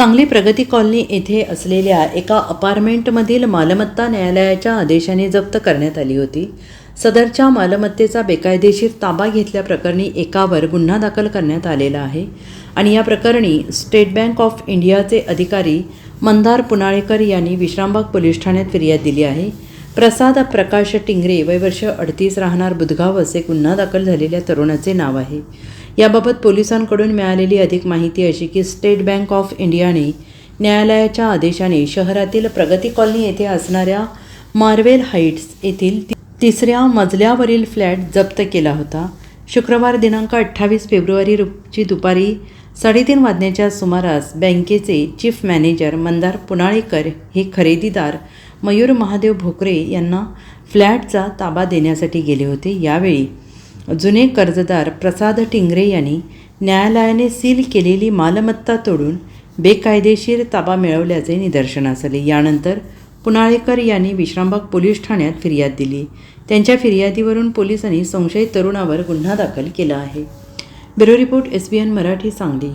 सांगली प्रगती कॉलनी येथे असलेल्या एका अपार्टमेंटमधील मालमत्ता न्यायालयाच्या आदेशाने जप्त करण्यात आली होती. सदरच्या मालमत्तेचा बेकायदेशीर ताबा घेतल्याप्रकरणी एकावर गुन्हा दाखल करण्यात आलेला आहे आणि या प्रकरणी स्टेट बँक ऑफ इंडियाचे अधिकारी मंदार पुनाळेकर यांनी विश्रामबाग पोलीस ठाण्यात फिर्याद दिली आहे. प्रसाद प्रकाश टिंगरे वय वर्ष अडतीस राहणार बुधगाव असे गुन्हा दाखल झालेल्या तरुणाचे नाव आहे. याबाबत पोलिसांकडून मिळालेली अधिक माहिती अशी की स्टेट बँक ऑफ इंडियाने न्यायालयाच्या आदेशाने शहरातील प्रगती कॉलनी येथे असणाऱ्या मार्वेल हाईट्स येथील तिसऱ्या मजल्यावरील फ्लॅट जप्त केला होता. शुक्रवार दिनांक अठ्ठावीस फेब्रुवारी रोजी दुपारी साडेतीन वाजण्याच्या सुमारास बँकेचे चीफ मॅनेजर मंदार पुनाळेकर हे खरेदीदार मयूर महादेव भोकरे यांना फ्लॅटचा ताबा देण्यासाठी गेले होते. यावेळी जुने कर्जदार प्रसाद टिंगरे यांनी न्यायालयाने सील केलेली मालमत्ता तोडून बेकायदेशीर ताबा मिळवल्याचे निदर्शनास आले यानंतर पुनाळेकर यांनी विश्रामबाग पोलीस ठाण्यात फिर्याद दिली. त्यांच्या फिर्यादीवरून पोलिसांनी संशयित तरुणावर गुन्हा दाखल केला आहे. Bureau report S B N Marathi Sangli.